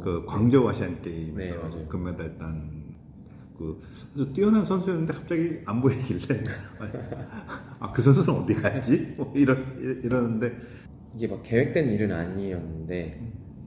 그 광저우 아시안 게임에서 네, 맞아요. 금메달 딴 그 아주 뛰어난 선수였는데 갑자기 안 보이길래 아 그 선수는 어디 갔지? 뭐 이러 이러는데 이게 막 계획된 일은 아니었는데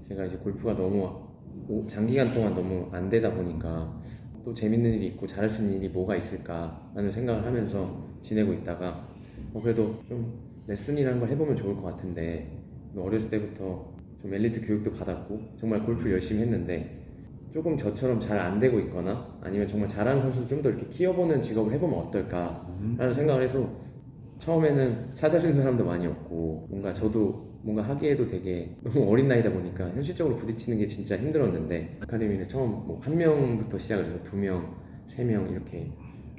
제가 이제 골프가 너무 오- 장기간 동안 너무 안 되다 보니까 또 재밌는 일이 있고 잘할 수 있는 일이 뭐가 있을까라는 생각을 하면서 지내고 있다가 어, 그래도 좀 레슨이라는 걸 해보면 좋을 것 같은데 어렸을 때부터 좀 엘리트 교육도 받았고 정말 골프를 열심히 했는데 조금 저처럼 잘 안 되고 있거나 아니면 정말 잘하는 선수를 좀 더 이렇게 키워보는 직업을 해보면 어떨까라는 생각을 해서 처음에는 찾아주는 사람도 많이 없고 뭔가 저도 뭔가 하기에도 되게 너무 어린 나이다 보니까 현실적으로 부딪히는 게 진짜 힘들었는데 아카데미를 처음 뭐 한 명부터 시작을 해서 두 명, 세 명 이렇게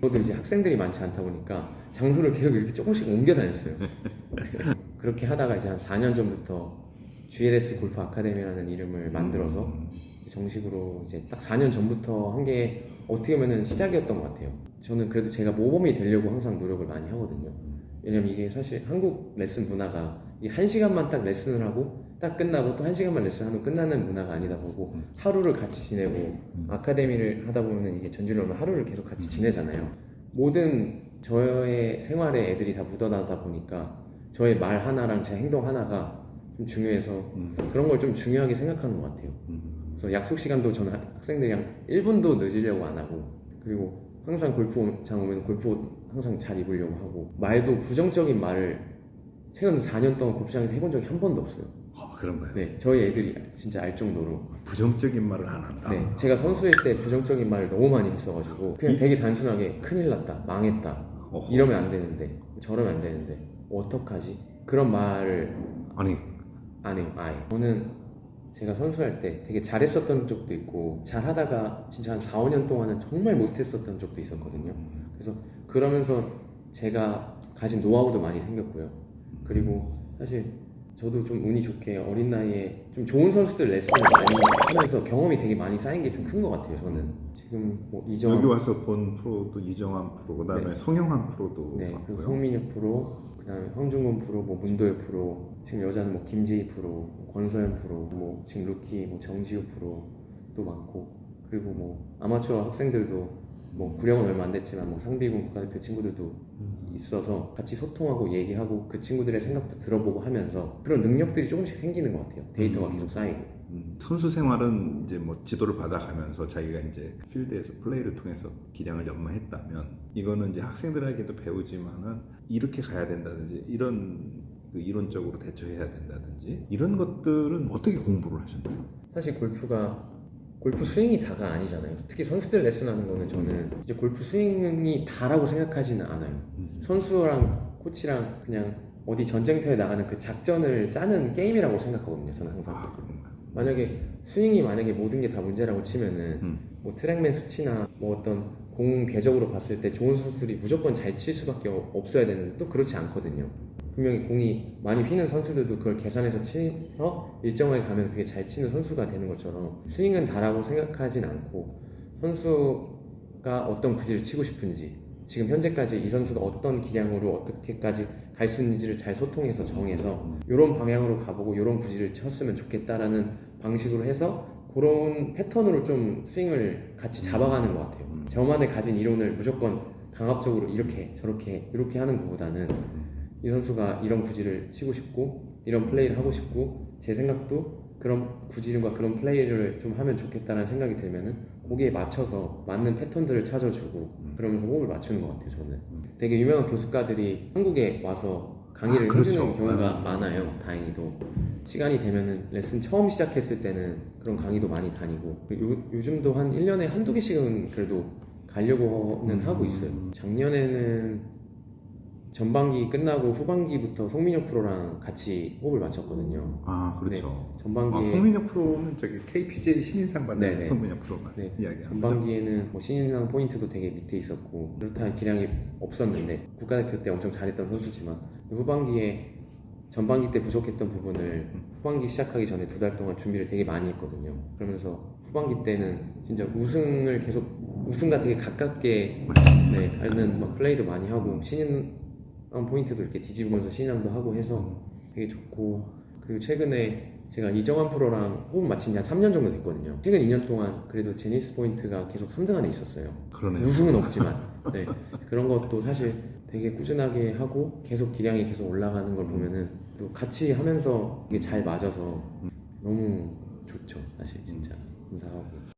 저도 이제 학생들이 많지 않다 보니까 장소를 계속 이렇게 조금씩 옮겨 다녔어요. 그렇게 하다가 이제 한 4년 전부터 GLS 골프 아카데미라는 이름을 만들어서 정식으로 이제 딱 4년 전부터 한 게 어떻게 보면 시작이었던 것 같아요. 저는 그래도 제가 모범이 되려고 항상 노력을 많이 하거든요. 왜냐면 이게 사실 한국 레슨 문화가 이 한 시간만 딱 레슨을 하고 딱 끝나고 또 한 시간만 레슨하면 끝나는 문화가 아니다 보고 하루를 같이 지내고 아카데미를 하다 보면 이게 전주를 하루를 계속 같이 지내잖아요. 모든 저의 생활에 애들이 다 묻어나다 보니까 저의 말 하나랑 제 행동 하나가 좀 중요해서 음. 그런 걸 좀 중요하게 생각하는 것 같아요. 그래서 약속 시간도 저는 학- 학생들이랑 1분도 늦으려고 안 하고 그리고 항상 골프장 오면 골프 옷 항상 잘 입으려고 하고 말도 부정적인 말을 최근 4년 동안 골프장에서 해본 적이 한 번도 없어요. 아, 그런가요? 네, 저희 애들이 진짜 알 정도로. 부정적인 말을 안 한다. 네, 제가 선수일 때 부정적인 말을 너무 많이 했어가지고 그냥 되게 단순하게 큰일 났다, 망했다, 어허. 이러면 안 되는데 저러면 안 되는데 어떡하지? 그런 말을 아니 안 해요, 아예. 저는 제가 선수할 때 되게 잘했었던 적도 있고 잘하다가 진짜 한 4, 5년 동안은 정말 못했었던 적도 있었거든요. 그래서 그러면서 제가 가진 노하우도 많이 생겼고요. 그리고 사실 저도 좀 운이 좋게 어린 나이에 좀 좋은 선수들 레슨을 많이 하면서 경험이 되게 많이 쌓인 게 좀 큰 것 같아요. 저는 지금 뭐 이정 여기 와서 본 프로도 이정환 프로 그다음에 네. 송영환 프로도 네, 그리고 봤고요. 송민혁 프로, 그다음에 황중근 프로, 뭐 문도현 프로, 지금 여자는 뭐 김재희 프로, 뭐 권서현 프로, 뭐 지금 루키 뭐 정지우 프로도 많고, 그리고 뭐 아마추어 학생들도 뭐 구력은 얼마 안 됐지만 뭐 상비군 국가대표 친구들도 있어서 같이 소통하고 얘기하고 그 친구들의 생각도 들어보고 하면서 그런 능력들이 조금씩 생기는 것 같아요. 데이터가 계속 쌓이고. 음, 선수 생활은 이제 뭐 지도를 받아가면서 자기가 이제 필드에서 플레이를 통해서 기량을 연마했다면 이거는 이제 학생들에게도 배우지만은 이렇게 가야 된다든지 이런 그 이론적으로 대처해야 된다든지 이런 것들은 어떻게 공부를 하셨나요? 사실 골프가 골프 스윙이 다가 아니잖아요. 특히 선수들 레슨하는 거는 저는 이제 골프 스윙이 다라고 생각하지는 않아요. 선수랑 코치랑 그냥 어디 전쟁터에 나가는 그 작전을 짜는 게임이라고 생각하거든요. 저는 항상. 아? 만약에 스윙이 만약에 모든 게 다 문제라고 치면은 음. 뭐 트랙맨 수치나 뭐 어떤 공 궤적으로 봤을 때 좋은 선수들이 무조건 잘 칠 수밖에 없어야 되는데 또 그렇지 않거든요. 분명히 공이 많이 휘는 선수들도 그걸 계산해서 치서 일정하게 가면 그게 잘 치는 선수가 되는 것처럼 스윙은 다라고 생각하진 않고 선수가 어떤 구질을 치고 싶은지 지금 현재까지 이 선수가 어떤 기량으로 어떻게까지 갈 수 있는지를 잘 소통해서 정해서 이런 방향으로 가보고 이런 구질을 쳤으면 좋겠다라는 방식으로 해서 그런 패턴으로 좀 스윙을 같이 잡아가는 것 같아요. 저만의 가진 이론을 무조건 강압적으로 이렇게 저렇게 이렇게 하는 것보다는 이 선수가 이런 구질을 치고 싶고 이런 플레이를 하고 싶고 제 생각도 그런 구질과 그런 플레이를 좀 하면 좋겠다는 생각이 들면은 거기에 맞춰서 맞는 패턴들을 찾아주고 그러면서 호흡을 맞추는 것 같아요 저는. 되게 유명한 교수가들이 한국에 와서 강의를 아, 그렇죠. 해주는 경우가 네. 많아요 다행히도. 시간이 되면은 레슨 처음 시작했을 때는 그런 강의도 많이 다니고 요, 요즘도 한 1년에 한두 개씩은 그래도 가려고는 하고 있어요. 작년에는 전반기 끝나고 후반기부터 송민혁 프로랑 같이 호흡을 맞췄거든요. 아 그렇죠. 전반기에 아, 송민혁 프로는 저기 KPJ 신인상 받은 네네. 송민혁 프로가 네, 이야기합니다. 전반기에는 뭐 신인상 포인트도 되게 밑에 있었고 그렇다 기량이 없었는데 국가대표 때 엄청 잘했던 선수지만 후반기에 전반기 때 부족했던 부분을 후반기 시작하기 전에 두 달 동안 준비를 되게 많이 했거든요. 그러면서 후반기 때는 진짜 우승을 계속 우승과 되게 가깝게 네, 가는 막 플레이도 많이 하고 신인 포인트도 이렇게 뒤집으면서 신인왕도 하고 해서 되게 좋고 그리고 최근에 제가 이정환 프로랑 호흡 맞춘 지한 3년 정도 됐거든요. 최근 2년 동안 그래도 제니스 포인트가 계속 3등 안에 있었어요. 그러네요. 우승은 없지만 네. 그런 것도 사실 되게 꾸준하게 하고 계속 기량이 계속 올라가는 걸 보면은 또 같이 하면서 이게 잘 맞아서 너무 좋죠 사실 진짜 인사하고